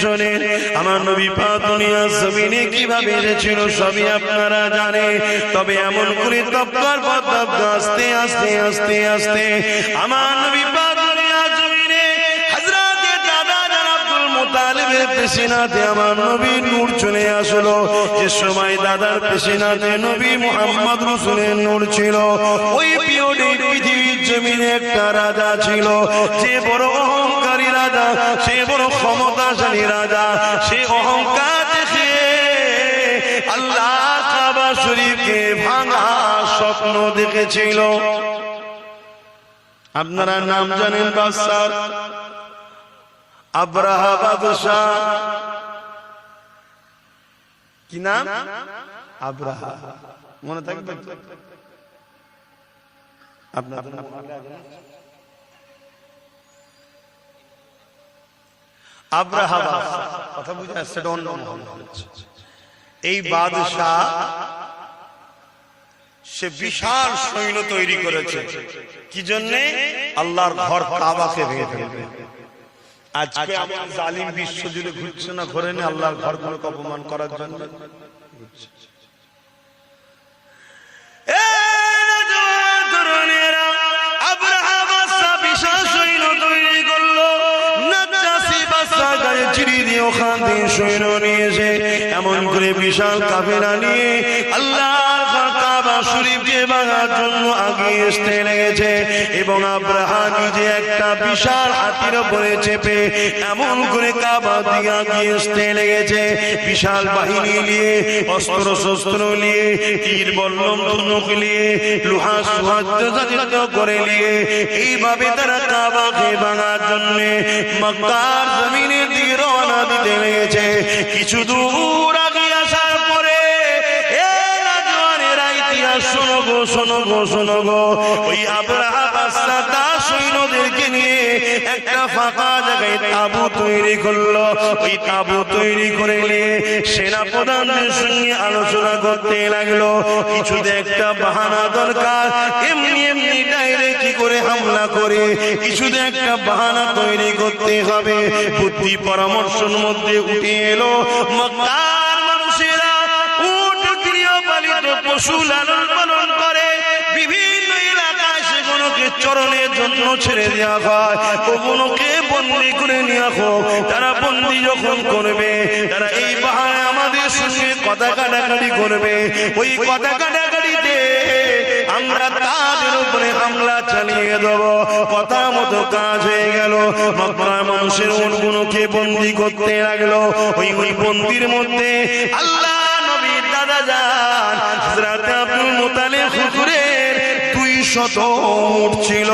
শোনেন, আমার নবী পা দুনিয়া জমিনে কীভাবে এসেছিল সবই আপনারা জানে তবে এমন করে তপ্পার পর আস্তে আস্তে আস্তে আস্তে আমার নবী পা দুনিয়া জমিনে হযরতে দাদা আব্দুল মুতালিবের পেশিনাতে আমার নবী নূর চলে আসলো। যে সময় দাদার পেশিনাতে নবী মুহাম্মদ রসুলের নূর ছিল, ওই পিরিয়ডে পৃথিবীর জমিনে একটা রাজা ছিল, যে বড় অহংকারী রাজা, সে বড় ক্ষমতাশালী রাজা, সে অহংকার দেখে আল্লাহ কাবা শরীফকে ভাঙা স্বপ্ন দেখেছিল। আপনারা নাম জানেন বাদশাহ? আব্রাহা বাদশাহ। কি নাম? আব্রাহা। মনে থাকবে? আপনার আব্রাহা বাদশাহ কথা বুঝে আসছে অন্য এই বাদশাহ সে বিশাল সৈন্য তৈরি করেছে। কি জন্যে? আল্লাহর ঘর কাবাকে ভেঙে ফেলবে। আজকে আমার জালিম বিশ্ব জুড়ে ঘুরছে না ঘরে আল্লাহর ঘরগুলোকে অপমান করার জন্য। চিড়ি দিয়ে ওখান থেকে সৈন্য নিয়েছে এমন করে বিশাল কাফেরা নিয়ে কাবা শরীফকে ভাঙার জন্য আগিয়ে আসতে লেগেছে এবং আব্রাহা নিজে একটা বিশাল হাতির উপরে চেপে এমন করে কাবা দিকে আগিয়ে আসতে লেগেছে। বিশাল বাহিনী নিয়ে অস্ত্র শস্ত্র নিয়ে, তীর বল্লম ধনুক নিয়ে, লোহা করে নিয়ে, এইভাবে তারা কাবাকে ভাঙার জন্য মক্কার জমিনের দিকে রওনা দিতে লেগেছে। কিছু দূর গো শোনো ওই আব্রাহা নিয়ে একটা ফাঁকা জায়গায় তাবু তৈরি করল। ওই তাবু তৈরি করে নিয়ে সঙ্গে আলোচনা করতে লাগল। কিছুতে একটা বাহানা দরকার। এমনি এমনি কি করে হামলা করে? কিছুতে একটা বাহানা তৈরি করতে হবে। মধ্যে উঠে এলো মানুষেরা পশু লালন পালন করে। বিভিন্ন এলাকায় সেগুলোকে চরণের জন্য ছেড়ে দেওয়া হয়। ওগুলোকে বন্দি করে নেওয়া হোক। তারা বন্দি যখন করবে, তারা এই বাহায় আমাদের সঙ্গে কথা কাটাকাটি করবে। ওই কথা কাটাকাটিতে আমরা তাদের উপরে হামলা চালিয়ে দেব। কথা মতো কাজ হয়ে গেল। মক্কার মানুষের উটগুলোকে বন্দি করতে লাগল। ওই ওই বন্দির মধ্যে আল্লাহ নবীর দাদা যান। হযরত আব্দুল মুতালিব হুজুরের দুই শত উট ছিল।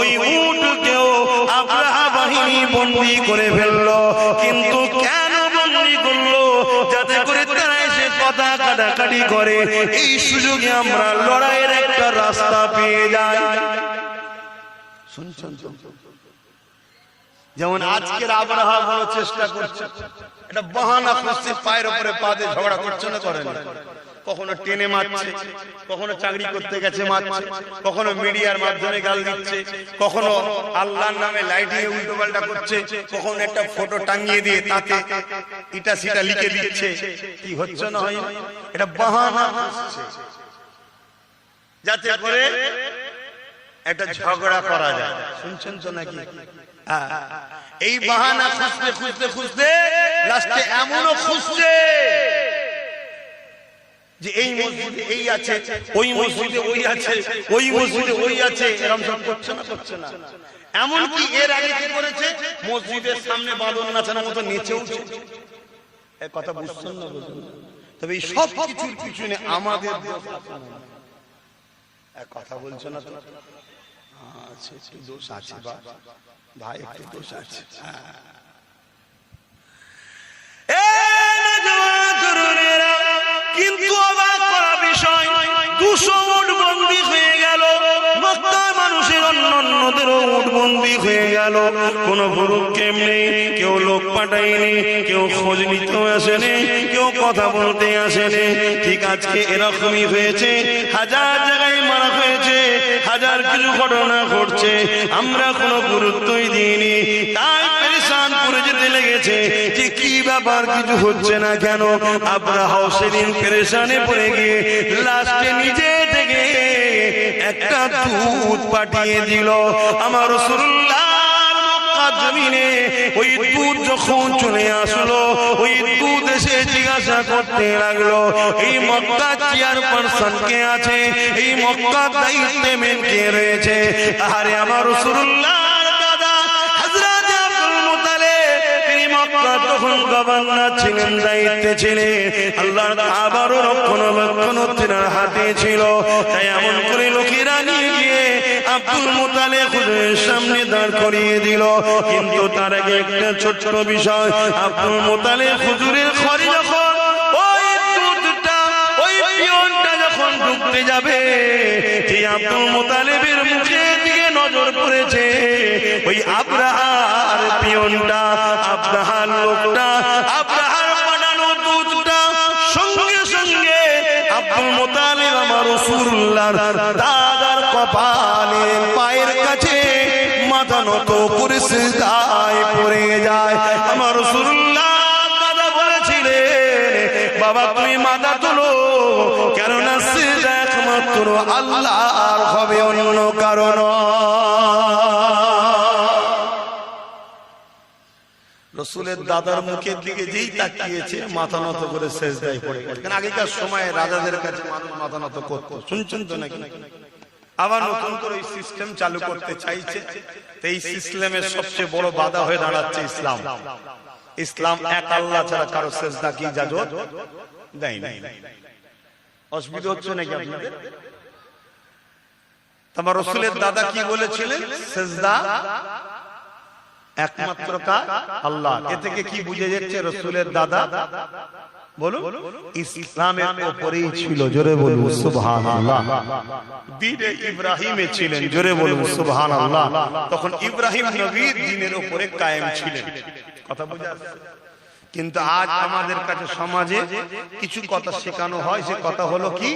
ওই উটকেও আব্রাহা বাহিনী বন্দি করে ফেলল। কিন্তু কেন বন্দি করল? যাতে করে তারা এসে কথা কাটাকাটি করে। এই সুযোগে আমরা লড়াইয়ের একটা রাস্তা পেয়ে যাই। শুনছেন যেমন আজকের আবহাওয়া বড় চেষ্টা করছে। এটা বাহানা করছে, পায়ের উপরে পা দিয়ে ঝগড়া করছে না করেন? কখনো টেনে মারছে, কখনো চাকরি করতে গেছে মারছে কখনো মিডিয়ার মাধ্যমে গাল দিচ্ছে, কখনো আল্লাহর নামে লাইটিং উল্টো পাল্টা করছে, কখনো একটা ফটো টাঙিয়ে দিয়ে তাতে ইটা সিটা লিখে দিচ্ছে। কি হচ্ছে না হয়? এটা বাহানা যাতে করে একটা ঝগড়া করা যায়। শুনছেন তো নাকি। এই বাহানা খুঁজতে খুঁজতে খুঁজতে লাস্টে এমনও খুঁজছে। যে এই মসজিদে এই আছে ওই মসজিদে ওই আছে ওই মসজিদে ওই আছে এরকম সব করছে না করছে না। এমনকি এর আগে কি করেছে? মসজিদের সামনে বাঁধন নাচানোর মতো নেচেও এ কথা বুঝছেন না বুঝুন তবে এই সব কিছুর পিছনে আমাদের দোষ আছে। না? এ কথা বলছো না তো? আচ্ছা দোষ আছে বা। ভাই একটু দোষ আছে। হ্যাঁ। কিন্তু অবাক করা বিষয়, দুশো হয়ে গেল। মানুষের হয়ে গেল। কোন কেউ লোক কেউ খোঁজ নিতেও আসেনি, কেউ কথা বলতে আসেনি। ঠিক আজকে এরকমই হয়েছে, হাজার জায়গায় মারা হয়েছে, হাজার কিছু ঘটনা ঘটছে, আমরা কোনো গুরুত্বই দিইনি। তাই পেরেশান যেতে লেগেছে যে কি ব্যাপার, কিছু হচ্ছে না কেন? আব্রাহাও সেদিন পেরেশানে পড়ে গিয়ে লাস্টে নিজে থেকে একটা দুধ পাঠিয়ে দিল। আমার রসুল্লাহ আরে আমার রসুল্লাহ মক্কা তখন গভর্নর ছিলেন, দায়িত্বে ছিলেন, আল্লাহর কাবারও রক্ষণাবেক্ষণ তেনার হাতে ছিল। তাই এমন করে লোকেরা নিয়ে গিয়ে আব্দুল মুতালে সামনে দাঁড় করিয়ে দিল। কিন্তু তার আগে একটা ছোট্ট বিষয়, আব্দুল মুতালে হুজুরের ঘরে যখন ওই দুধটা, ওই পিয়নটা যখন ঢুকতে যাবে আব্দুল মুতালেবের মুখের দিকে নজর পড়েছে। ওই পিয়নটা আব্রাহার লোকটা আব্রাহার বানানো দুধটা, সঙ্গে সঙ্গে আব্দুল মুতালিব আমার রাসূলুল্লাহর দাদার কপালে পায়ের কাছে মাথা নত করে সিজদায় পড়ে যায়। আমার রাসূলুল্লাহ দাদা বলেছিলেন, বাবা, তুমি মাথা তোলো, কেননা সিজদা একমাত্র আল্লাহর হবে, অন্য কারণ রসুলের দাদার মুখের দিকে যেই তাকিয়েছে, মাথা নত করে শেষ দেয় পড়ে কারণ আগেকার সময়ে রাজাদের কাছে মানুষ মাথা নত করতো, শুনছেন তো নাকি? আবার নতুন করে এই সিস্টেম চালু করতে চাইছে, তো এই সিস্টেমের সবচেয়ে বড় বাধা হয়ে দাঁড়াচ্ছে ইসলাম। ইসলাম এক আল্লাহ ছাড়া কারও সেজদা কি জাজত দেয় নাই। অসুবিধা হচ্ছে নাকি আপনাদের? তোমার রসুলের দাদা কি বলেছিলেন? সেজদা একমাত্র কাজ আল্লাহ। এ থেকে কি বুঝে যাচ্ছে রসুলের দাদা? ছিল, জোরে ইব্রাহিমে ছিলেন, জোরে উপরে কায়েম ছিলেন। কথা কিন্তু আজ আমাদের কাছে সমাজে কিছু কথা শেখানো হয়। সে কথা হলো কি?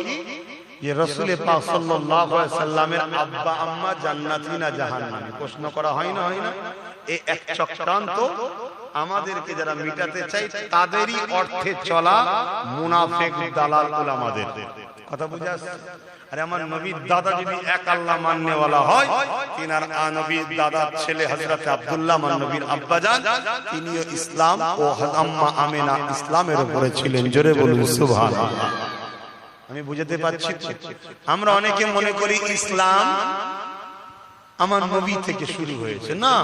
যে রসুল পাক সাল্লাল্লাহু আলাইহি সাল্লামের আব্বা আম্মা জান্নাতি না প্রশ্ন করা হয় না? হয় না। এক চক্রান্ত আমাদেরকে যারা মিটাতে চাই তাদেরই অর্থে চলা মুনাফেক দালাল উলামাদের। কথা বুঝে আসছে? আরে আমার নবীর দাদা যদি এক আল্লাহ মাননেওয়ালা হয়, তিনার নবীর দাদার ছেলে হযরত আব্দুল্লাহ, আমার নবীর আব্বাজান তিনিও ইসলাম ও আম্মা আমেনা ইসলামের উপরে ছিলেন। জোরে বলুন, সুবহানাল্লাহ। আমি বুঝাতে পারছি আমরা অনেকে মনে করি ইসলাম আমার নবী থেকে শুরু হয়েছে, না?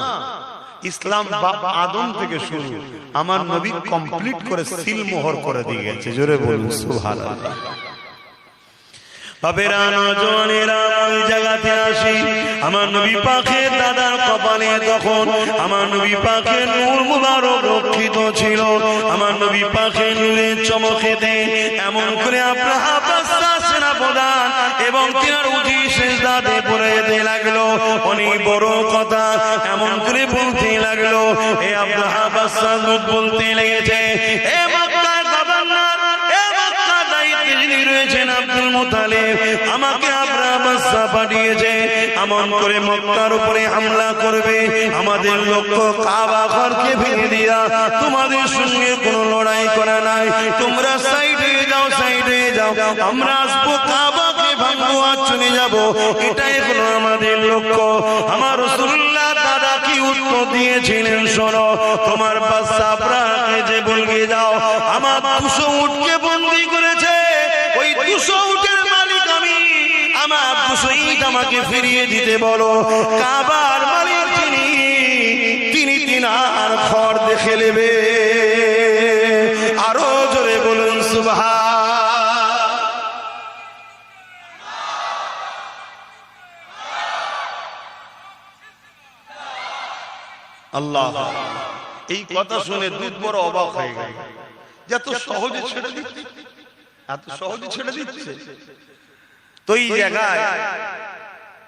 ইসলাম বাবা আদম থেকে শুরু। আমার নবী কমপ্লিট করে সিল মোহর করে দিয়ে গেছে। জোরে বলুন, সুবহানাল্লাহ। আমার নবী পাখের দাদার কপালে তখন আমার নবী পাখের নূর মুবারক রক্ষিত ছিল। আমার নবী পাখের নূরের চমকেতে এমন করে আপনার এবং তিনার উঠি শেষ দাঁতে পড়ে যেতে লাগল। অনেক বড় কথা, এমন করে বলতে লাগল। এ বাদশাহ বলতে লেগেছে, এ গভর্নর, এ মক্কা যিনি রয়েছেন আব্দুল মুতালিব, আমাকে তোমাদের সঙ্গে কোনো লড়াই করা নাই। তোমরা সাইড যাও আমরা আসব কাবাকে ভাঙবো আর চলে যাব। এটাই হলো আমাদের লক্ষ্য। আমার রসুল্লাহ দাদা কি উত্তর দিয়েছিলেন শোনো। তোমার যে যাও আমার দুশো উঠকে বন্দি করেছে। ওই দুশো উঠের মালিক আমি। আমার দুশো আমাকে ফিরিয়ে দিতে বলো। কাবার মালিক তিনি। তিনি তিনার খড় দেখে নেবে। আল্লাহ। এই কথা শুনে দুধ বড় অবাক হয়ে গেল। যত সহজে ছেড়ে দিচ্ছে। এত সহজে ছেড়ে দিচ্ছে। তো এই জায়গায়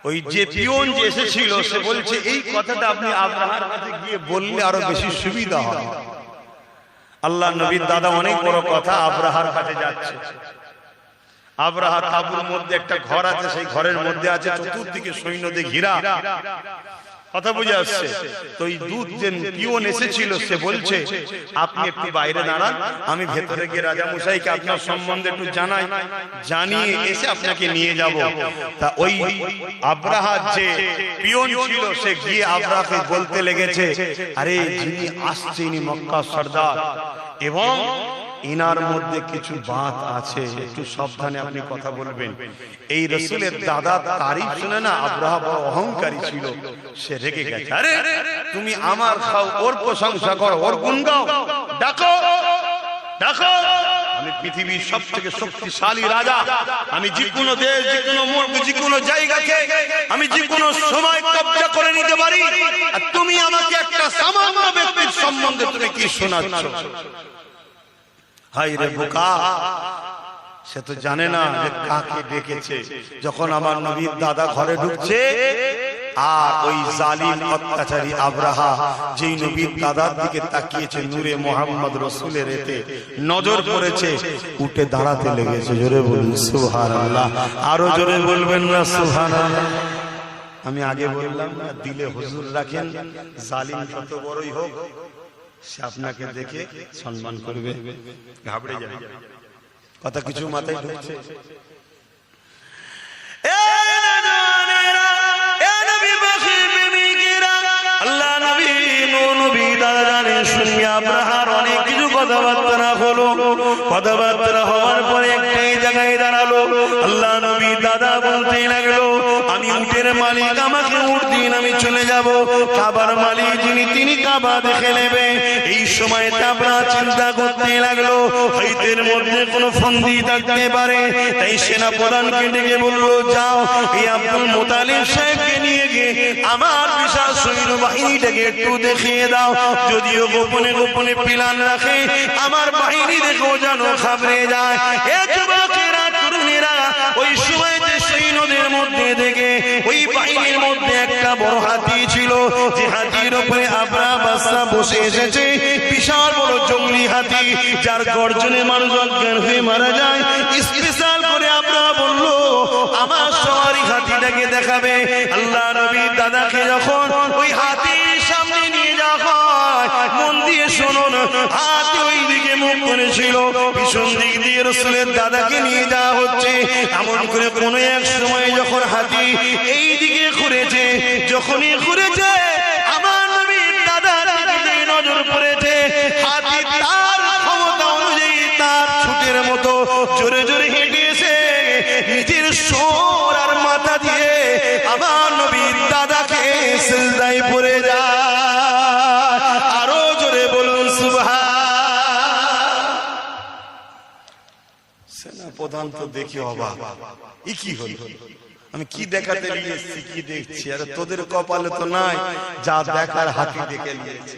ওই যে পিয়ন যে এসেছিল সে বলছে এই কথাটা আপনি আব্রাহার কাছে গিয়ে বললে আরও বেশি সুবিধা হয়। আল্লাহ নবীর দাদা অনেক বড় কথা আব্রাহার কাছে যাচ্ছে। আব্রাহা তাবুর মধ্যে একটা ঘর আছে সেই ঘরের মধ্যে আছে চতুর্দিকে সৈন্যদের ঘিরা কথা বুঝে আসছে। তো এই দুধ যে পিওন এসেছিল সে বলছে আপনি একটু বাইরে দাঁড়ান আমি ভেতরে গিয়ে রাজা মশাইকে আপনার সম্বন্ধে একটু জানাই জানিয়ে এসে আপনাকে নিয়ে যাব। তা ওই আব্রাহার যে পিওন ছিল সে গিয়ে আব্রাহাকে বলতে লেগেছে আরে যিনি আসছে ইনি মক্কা সর্দার। এবং ইনার মধ্যে কিছু বাত আছে, একটু সাবধানে আপনি কথা বলবেন। এই রসুলের দাদা তারিফ শুনে না আব্রাহা অহংকারী ছিল, সে রেগে গেছে। তুমি আমার খাও, ওর প্রশংসা করো, ওর গুণ গাও। ডাকো ডাকো। আমি পৃথিবীর সব থেকে শক্তিশালী রাজা। আমি যে কোনো দেশ, যে কোনো মুল্ক, যে কোনো জায়গাকে আমি যে কোনো সময় কবজা করে নিতে পারি। আর তুমি আমাকে একটা সামান্য ব্যক্তির সম্বন্ধে তুমি কি শোনাচ্ছ? হাই রে বোকা। সে তো জানে না যে কাকে ডেকেছে। যখন আমার নবীর দাদা ঘরে ঢুকছে আর ওই জালিম অত্যাচারী আব্রাহা যেই নবীর দাদার দিকে তাকিয়েছে নূরে মোহাম্মদ রসুলের এতে নজর পড়েছে উঠে দাঁড়াতে লেগেছে। জোরে বলুন সুহান আল্লাহ আরও জোরে বলবেন না সুহান আমি আগে বললাম না দিলে হুজুর রাখেন জালিম যত বড়ই হোক সে আপনাকে দেখে সম্মান করবে ঘাবড়ে যাবে কথা কিছু মাথায় ঢুকছে কথাবার্তা হওয়ার পরে জায়গায় দাঁড়াল। আল্লাহ নবী দাদা বলতে লাগল, আমি উটের মালিক, আমাকে উঠ দিন, আমি চলে যাব। কাবার মালিক যিনি, তিনি কাবা দেখে নেবে। এই সময় তাবরা চিন্তা করতে লাগল, হইতের মধ্যে কোনো ফন্দি থাকতে পারে। তাই সেনা প্রধানকে ডেকে বলল, যাও, এই আব্দুল মোতালিব সাহেবকে নিয়ে গিয়ে আমার বিশাল সৈন্য বাহিনীটাকে একটু দেখিয়ে দাও। যদিও গোপনে গোপনে প্লান রাখে, আমার বাহিনী দেখো যেন খাবড়ে যায়। এ তরুণীরা ওই সময় সৈন্যদের মধ্যে দেখে ওই বাহিনীর মধ্যে একটা বড় হাতি ছিল। যে হাতির উপরে আবরা বাসা বসে এসেছে। বিশাল বড় জঙ্গলি হাতি, যার গর্জনে মানুষ অজ্ঞান হয়ে মারা যায়। স্পেশাল করে আমরা বলল, আমার সবারই হাতিটাকে দেখাবে। আল্লাহ নবী দাদাকে যখন ওই হাতির সামনে নিয়ে যাওয়া হয়, মন দিয়ে শুনুন হাতি ওই করেছিল ভীষণ দিক দিয়ে রসুলের দাদাকে নিয়ে যাওয়া হচ্ছে। এমন করে কোনো এক সময় যখন হাতি এই দিকে ঘুরেছে, যখনই ঘুরেছে তার ক্ষমতা অনুযায়ী তার ছুটের মতো জোরে জোরে হেঁটে প্রধান দেখি অবাক। ই কি হলো? আমি কি দেখাতে নিয়ে কি দেখছি? আরে তোদের কপালে তো নাই যা দেখার হাতি দেখে নিয়েছে।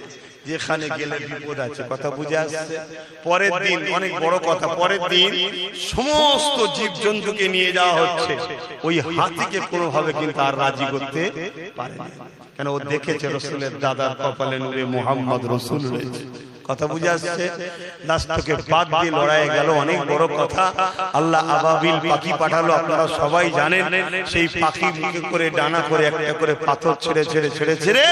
যেখানে গেলে বিপদ আছে কথা বুঝে আসছে? পরের দিন অনেক বড় কথা পরের দিন সমস্ত জীব জন্তুকে নিয়ে যাওয়া হচ্ছে। ওই হাতিকে কোনোভাবে কিন্তু আর রাজি করতে পারে না কেন? ও দেখেছে রসুলের দাদার কপালে নুরে মোহাম্মদ রসুল রয়েছে। কথা বুঝে আসছে? লাস্টকে বাদ দিয়ে লড়াই গেল, অনেক বড় কথা। আল্লাহ আবাবিল পাখি পাঠালো, আপনারা সবাই জানেন। সেই পাখি করে, ডানা করে, একটা করে পাথর ছেড়ে ছেড়ে ছেড়ে ছেড়ে।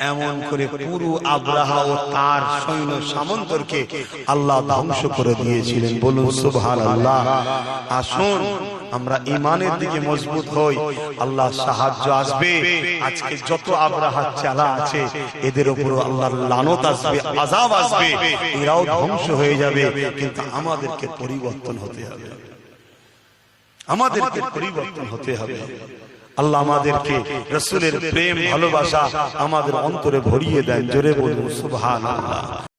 এমন করে পুরো আব্রাহা ও তার সৈন্য সামন্তরকে আল্লাহ ধ্বংস করে দিয়েছিলেন। বলুন সুবহান আল্লাহ আসুন আমরা ইমানের দিকে মজবুত হই। আল্লাহ সাহায্য আসবে। আজকে যত আব্রাহা চালা আছে এদের উপর আল্লাহর লানত আসবে আজাব আসবে। এরাও ধ্বংস হয়ে যাবে। কিন্তু আমাদেরকে পরিবর্তন হতে হবে। আমাদেরকে পরিবর্তন হতে হবে। আল্লাহ আমাদেরকে রসুলের প্রেম ভালোবাসা আমাদের অন্তরে ভরিয়ে দেন। জোরে বলুন আল্লাহ